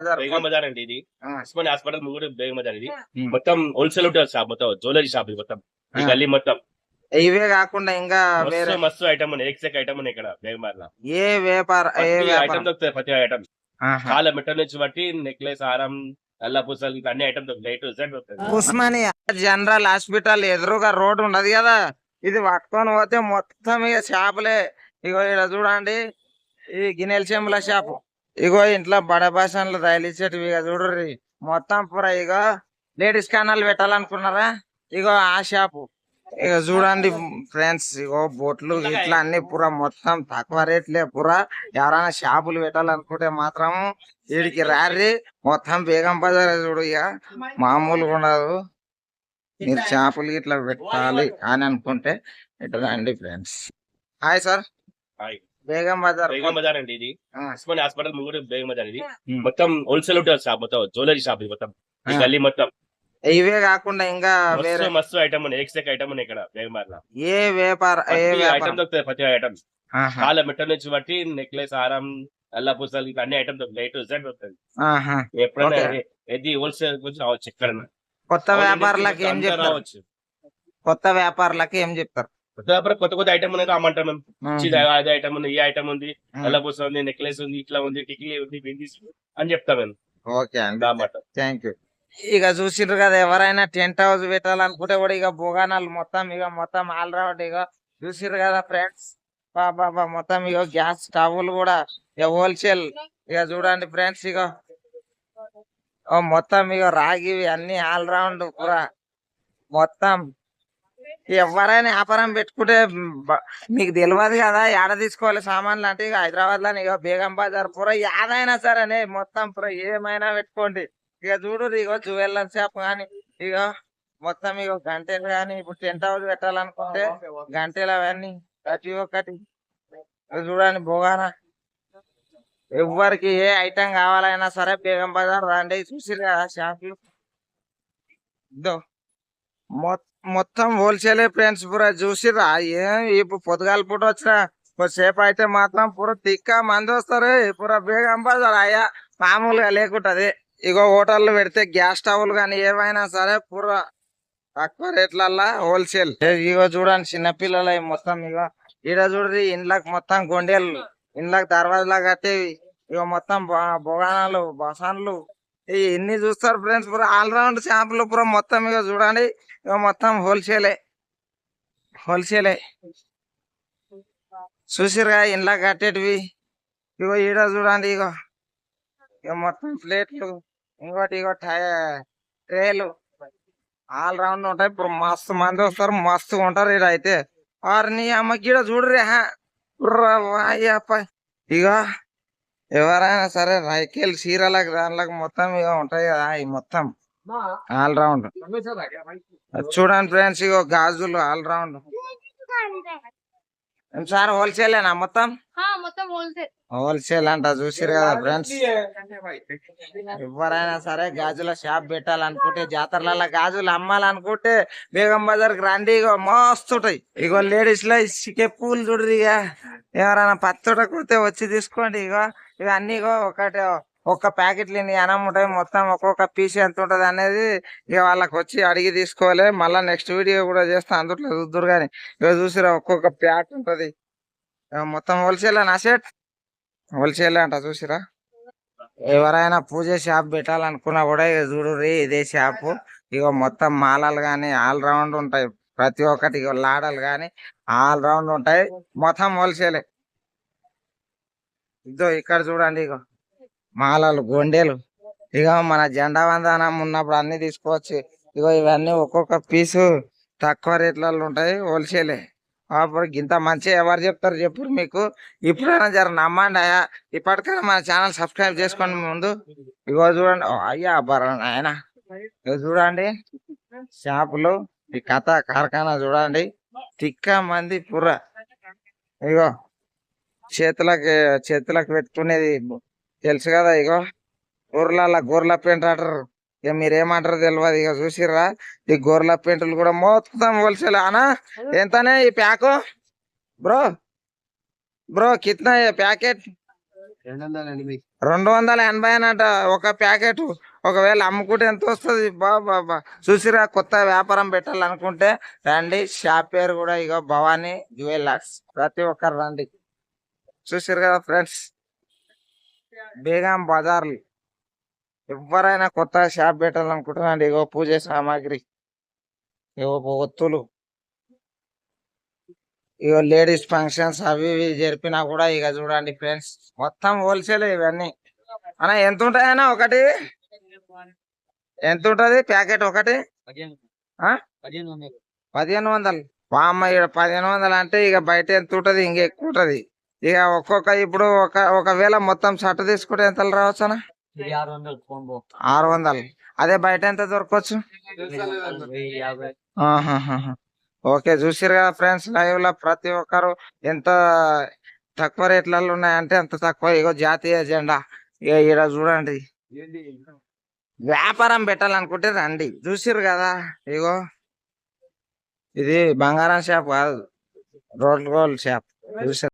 బేగం బజార్ అండి ఇది. ఆ. ఉస్మాన్ హాస్పిటల్ ముందు బేగం బజార్ ఇది. మొత్తం హోల్సేల్ ఉంటుంది షాప్ మొత్తం జ్యువెలరీ షాప్ ఇది మొత్తం. ఈ. గల్లీ మొత్తం. ఇవే కాకుండా ఇంకా వేరే మస్తు ఐటమ్ ఉన్నాయి. ఎక్స్ ఐటమ్ ఉన్నాయి ఇక్కడ బేగం బజార్లో ఏ వ్యాపార? ఐటమ్ దొరుకుతాయి ప్రతి ఐటమ్. చాలా మెటల్ నుంచి బట్టి నెక్లెస్ హారం ఉస్మానియా జనరల్ హాస్పిటల్ ఎదురుగా రోడ్ ఉండదు కదా ఇది పట్టుకొని పోతే మొత్తం ఇక షాపులే. ఇగో ఇక్కడ చూడండి ఈ గిన్నెల చెంబుల షాపు. ఇగో ఇంట్లో బడ భాషలు రైలు ఇచ్చేటివి ఇక చూడర్రి. మొత్తం పూరా ఇగో లేడీస్ కానాలు పెట్టాలనుకున్నారా? ఇగో ఆ షాపు. ఇక చూడండి ఫ్రెండ్స్ ఇగో బొట్లు ఇట్లా అన్ని పురా మొత్తం తక్కువ రేట్లే పురా. ఎవరైనా షాపులు పెట్టాలనుకుంటే మాత్రం వీడికి రారి మొత్తం బేగం బజార్ చూడు ఇక మామూలుగా ఉండదు. మీరు చేపలు ఇట్లా పెట్టాలి అని అనుకుంటే ఇట్లా రండి friends. Hi sir. Hi. Begum Bazar. Begum Bazar అండి ఇది. ఉస్మాన్ హాస్పిటల్ ముందు బేగం బజార్ ఇది. మొత్తం హోల్సేల్ ఉంటుంది షాప్ మొత్తం జ్యువెలరీ షాప్ ఇది మొత్తం. గల్లీ మొత్తం. ఇవే కాకుండా ఇంకా వేరే మస్తు ఐటమ్ ఉన్నాయి. ఎక్స్ ఐటమ్ ఉన్నాయి ఇక్కడ బేగం ఏ వ్యాపార ఏ ప్రతి వ్యాపారం? ఐటమ్ దొరుకుతాయి ప్రతి ఐటమ్ చాలా మెటల్ నుంచి బట్టి నెక్లెస్ హారం నల్ల పూసలు ఇట్లా అన్ని ఐటమ్ జెడ్ దొరుకుతాయి. ఆహా. ఎప్పుడైనా. ఇది హోల్సేల్ గురించి రావచ్చు ఎక్కడైనా. కొత్త వ్యాపారులకు ఏం చెప్తారు? కొత్త వ్యాపారులకు ఏం చెప్తారు? కొత్త కొత్త కొత్త ఐటమ్ అనేది అమ్మంటాం మేము అది ఐటమ్ ఉంది ఈ ఐటమ్ ఉంది. నల్ల పూస ఉంది నెక్లెస్ ఉంది ఇట్లా ఉంది టిక్లీ ఉంది బిందీస్ అని చెప్తాం మేము ఓకే అండి. థ్యాంక్ యూ ఇక చూసిండ్రు కదా ఎవరైనా టెంట్ హౌస్ పెట్టాలనుకుంటే కూడా ఇక బుగానాలు మొత్తం ఇక మొత్తం ఆల్ రౌండ్ ఇక చూసిర్రు కదా ఫ్రెండ్స్ బాబా మొత్తం ఇక గ్యాస్ స్టవ్లు కూడా ఇక హోల్సేల్ ఇక చూడండి ఫ్రెండ్స్ ఇక. మొత్తం ఇక రాగి అన్ని ఆల్ రౌండ్ పూరా మొత్తం ఎవరైనా వ్యాపారం పెట్టుకుంటే మీకు తెలియదు కదా ఏడ తీసుకోవాలి సామాన్లు అంటే ఇక హైదరాబాద్లో ఇక బేగం బజార్ పూర ఏదైనా సరే మొత్తం పూర ఏమైనా పెట్టుకోండి. ఇక చూడు ఇక జ్యువెలర్ షాప్ కానీ ఇక మొత్తం ఇక గంటలు కానీ ఇప్పుడు టెంట్ హౌస్ పెట్టాలనుకుంటే గంటలు అవన్నీ ప్రతి ఒక్కటి. చూడండి భోగానా ఎవరికి ఏ ఐటమ్ కావాలైనా సరే బేగం బజార్ రండి. చూసిరు కదా షాపులు ఇదో మొత్తం హోల్సేల్ ఫ్రెండ్స్ పూరా చూసిరా ఏం ఇప్పుడు పొద్దుగాల పూట వచ్చిన కొద్దిసేపు అయితే మాత్రం పూర తిక్క మంది వస్తారు. పూర బేగం బజార్ అయ్యా మామూలుగా లేకుంటది. ఇగో హోటల్లో పెడితే గ్యాస్ స్టవ్లు కానీ ఏమైనా సరే పూర తక్కువ రేట్లల్లా హోల్సేల్. ఇగో చూడండి చిన్నపిల్లలు మొత్తం ఇగో. ఈడ చూడండి ఇండ్లకు మొత్తం గొండెలు ఇండ్లకు దర్వాజలా కట్టేవి. ఇగో మొత్తం బొ- బొగానాలు బసాన్లు. ఎన్ని చూస్తారు ఫ్రెండ్స్ పూర ఆల్ రౌండ్ షాపులు పూర మొత్తం ఇక చూడండి. ఇక మొత్తం హోల్సేలే హోల్సేలే చూసిరుగా ఇంట్లో కట్టేటివి? ఇగో ఈడ చూడండి ఇగో. ఇక మొత్తం ప్లేట్లు. ఇంకోటి ఇగో ట్రేలు. ఆల్ రౌండ్ ఉంటాయి. ఇప్పుడు మస్తు మంది వస్తారు. మస్తు ఉంటారు ఇక్కడ అయితే. వారిని అమ్మకి ఈడ చూడరే ఇగో ఇక ఎవరైనా సరే రైకేల్ చీరలకు దానిలకు మొత్తం ఇక ఉంటాయి కదా ఈ మొత్తం. ఆల్ రౌండ్ చూడండి ఫ్రెండ్స్ ఇగో గాజులు ఆల్ రౌండ్ సార్ హోల్సేలేనా మొత్తం? హోల్సేల్ హోల్సేల్ అంట చూసిరు కదా ఫ్రెండ్స్. ఎవరైనా సరే గాజుల షాప్ పెట్టాలనుకుంటే జాతరలలో గాజులు అమ్మాలనుకుంటే బేగం బజార్ రండి ఇగో మస్తు ఉంటాయి. ఇగో లేడీస్లో సికే పూలు చూడరు ఇక ఎవరైనా పత్తుట కొడితే వచ్చి తీసుకోండి ఇగో ఇవన్నీ ఇగో ఒకటి ఒక్క ప్యాకెట్లు ఇన్ని అనం ఉంటాయి మొత్తం ఒక్కొక్క పీస్ ఎంత ఉంటది అనేది ఇక వాళ్ళకి వచ్చి అడిగి తీసుకోవాలి. మళ్ళీ నెక్స్ట్ వీడియో కూడా చేస్తా అందుట్లో చూద్దరు కానీ ఇక చూసిరా ఒక్కొక్క ప్యాక్ ఉంటది. మొత్తం హోల్సేల్ నా సెట్ హోల్సేల్ అంట చూసిరా ఎవరైనా పూజ షాప్ పెట్టాలనుకున్నా కూడా ఇక చూడు ఇదే షాపు. ఇక మొత్తం మాలలు కానీ ఆల్ రౌండ్ ఉంటాయి. ప్రతి ఒక్కటి లాడలు కానీ ఆల్ రౌండ్ ఉంటాయి. మొత్తం హోల్సేలే. ఇదో ఇక్కడ చూడండి ఇగో. మాలలు గొండెలు. ఇక మన జెండా వందనం ఉన్నప్పుడు అన్ని తీసుకోవచ్చు. ఇగో ఇవన్నీ ఒక్కొక్క పీసు తక్కువ రేట్లలో ఉంటాయి. హోల్సేలే. అప్పుడు ఇంత మంచి ఎవరు చెప్తారు చెప్పుడు మీకు. ఇప్పుడైనా జర నమ్మండి అయ్యా. ఇప్పటికైనా మన ఛానల్ సబ్స్క్రైబ్ చేసుకోండి ముందు. ఇగో చూడండి. అయ్యా బరం ఆయన ఇగో చూడండి. షాపులు. ఈ కథ కార్ఖానా చూడండి. తిక్క మంది పుర్ర. ఇగో చేతులకి చేతులకు పెట్టుకునేది తెలుసు కదా ఇగో. గొర్రెల గొర్రెల పెంట్ అంటారు. ఇక మీరేమంటారు తెలియదు ఇక చూసిర్రా? ఈ గొర్రెల పెంట్లు కూడా మొత్తం హోల్సేల్. అనా? ఎంతనే ఈ ప్యాకు? బ్రో బ్రో కిత్నా ప్యాకెట్? రెండు వందల ఎనభై అనట అన్నట ఒక ప్యాకెట్. ఒకవేళ అమ్ముకుంటే ఎంత వస్తుంది బాబా చూసిరా కొత్త వ్యాపారం పెట్టాలనుకుంటే రండి షాప్ పేరు కూడా ఇగో భవానీ జ్యువెలర్స్. ప్రతి ఒక్కరు రండి. చూసిరు కదా ఫ్రెండ్స్? బేగం బజార్లు. ఎవరైనా కొత్త షాప్ పెట్టాలనుకుంటున్నాండి ఇగో పూజ సామాగ్రి. ఇగో ఒత్తులు. ఇగో లేడీస్ ఫంక్షన్స్ అవి ఇవి జరిపినా కూడా ఇక చూడండి ఫ్రెండ్స్ మొత్తం హోల్సేల్ ఇవన్నీ. అన్న ఎంత ఉంటాయన్నా ఒకటి? ఎంత ఉంటది ప్యాకెట్ ఒకటి? పదిహేను వందలు. వామ్మ ఇక్కడ పదిహేను వందలు అంటే ఇక బయట ఎంత ఉంటది? ఇంకా ఎక్కువ ఉంటది. ఇక ఒక్కొక్క ఇప్పుడు ఒక ఒకవేళ మొత్తం షర్ట్ తీసుకుంటే ఎంత రావచ్చు అన్న? ఆరు వందలు. అదే బయట ఎంత దొరకవచ్చు. ఓకే చూసిరు కదా ఫ్రెండ్స్ లైవ్లో ప్రతి ఒక్కరు ఎంత తక్కువ రేట్లలో ఉన్నాయంటే అంత తక్కువ. ఇగో జాతీయ జెండా ఇక ఇక్కడ చూడండి. వ్యాపారం పెట్టాలనుకుంటే రండి. చూసిరు కదా ఇగో. ఇది బంగారం షాప్ కాదు రోడ్ గోల్డ్ షాప్. చూసారు